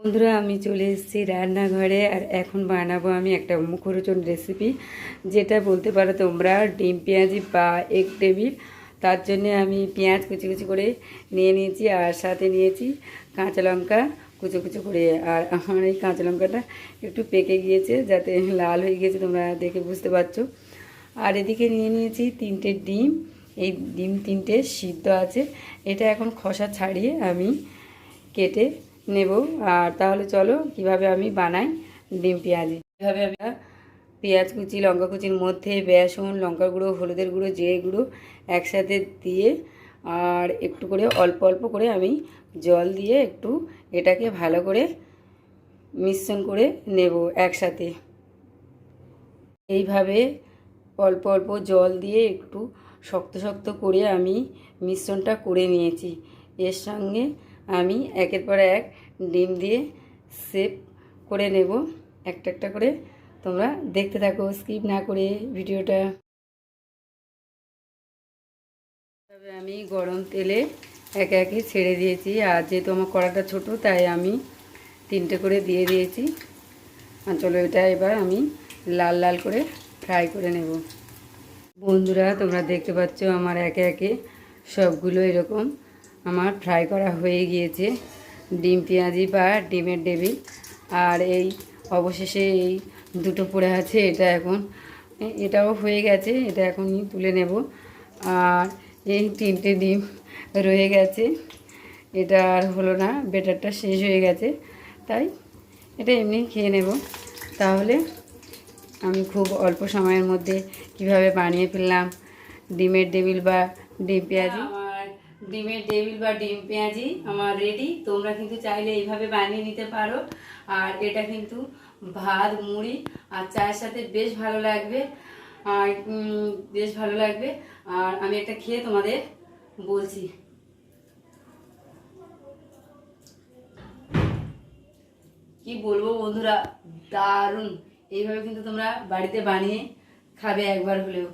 বন্ধুরা, আমি চলে এসেছি রান্নাঘরে আর এখন বানাবো আমি একটা মুখরোচন রেসিপি যেটা বলতে পারো তোমরা, ডিম, পেঁয়াজি বা এগ টেবিল তার জন্য আমি পেঁয়াজ কুচি কুচি করে নিয়ে নিয়েছি আর সাথে নিয়েছি কাঁচা লঙ্কা কুচো কুচো করে। আর আমার এই কাঁচা লঙ্কাটা একটু পেকে গিয়েছে, যাতে লাল হয়ে গিয়েছে, তোমরা দেখে বুঝতে পারছ। আর এদিকে নিয়ে নিয়েছি তিনটে ডিম। এই ডিম তিনটে সিদ্ধ আছে। এটা এখন খসা ছাড়িয়ে আমি কেটে নেব। আর তাহলে চলো, কীভাবে আমি বানাই ডিম পেঁয়াজি? কীভাবে আমি পেঁয়াজ কুচি, লঙ্কা কুচির মধ্যে বেসন, লঙ্কার গুঁড়ো, হলুদের গুঁড়ো, জিরে গুঁড়ো একসাথে দিয়ে আর একটু করে, অল্প অল্প করে আমি জল দিয়ে একটু এটাকে ভালো করে মিশ্রণ করে নেব একসাথে। এইভাবে অল্প অল্প জল দিয়ে একটু শক্ত শক্ত করে আমি মিশ্রণটা করে নিয়েছি। এর সঙ্গে আমি একের পর এক ডিম দিয়ে সেভ করে নেব। একটা একটা করে। তোমরা দেখতে থাকো, স্কিপ না করে ভিডিওটা। তবে আমি গরম তেলে একে একে ছেড়ে দিয়েছি। আর যেহেতু আমার কড়াটা ছোট, তাই আমি তিনটে করে দিয়ে দিয়েছি। আর চলো এটা এবার আমি লাল লাল করে ফ্রাই করে নেব। বন্ধুরা, তোমরা দেখতে পাচ্ছ আমার একে একে সবগুলো এরকম আমার ফ্রাই করা হয়ে গিয়েছে। ডিম, পেঁয়াজি বা ডিমের ডেবিল আর এই অবশেষে এই দুটো পড়ে আছে, এটা এখন এটাও হয়ে গেছে, এটা এখনই তুলে নেব। আর এই তিনটে ডিম রয়ে গেছে। এটা আর হলো না বেটারটা শেষ হয়ে গেছে। তাই এটা এমনি খেয়ে নেব। তাহলে আমি খুব অল্প সময়ের মধ্যে কীভাবে বানিয়ে ফেললাম ডিমের ডেবিল বা ডিম, পেঁয়াজি? ডিমের টেবিল বা ডিম পেঁয়াজি আমার রেডি তোমরা কিন্তু চাইলে এইভাবে বানিয়ে নিতে পারো। আর এটা কিন্তু ভাত, মুড়ি আর চায়ের সাথে বেশ ভালো লাগবে। আর বেশ ভালো লাগবে। আর আমি একটা খেয়ে তোমাদের বলছি। কি বলব বন্ধুরা? দারুণ। এইভাবে কিন্তু তোমরা বাড়িতে বানিয়ে খাবে একবার হলেও।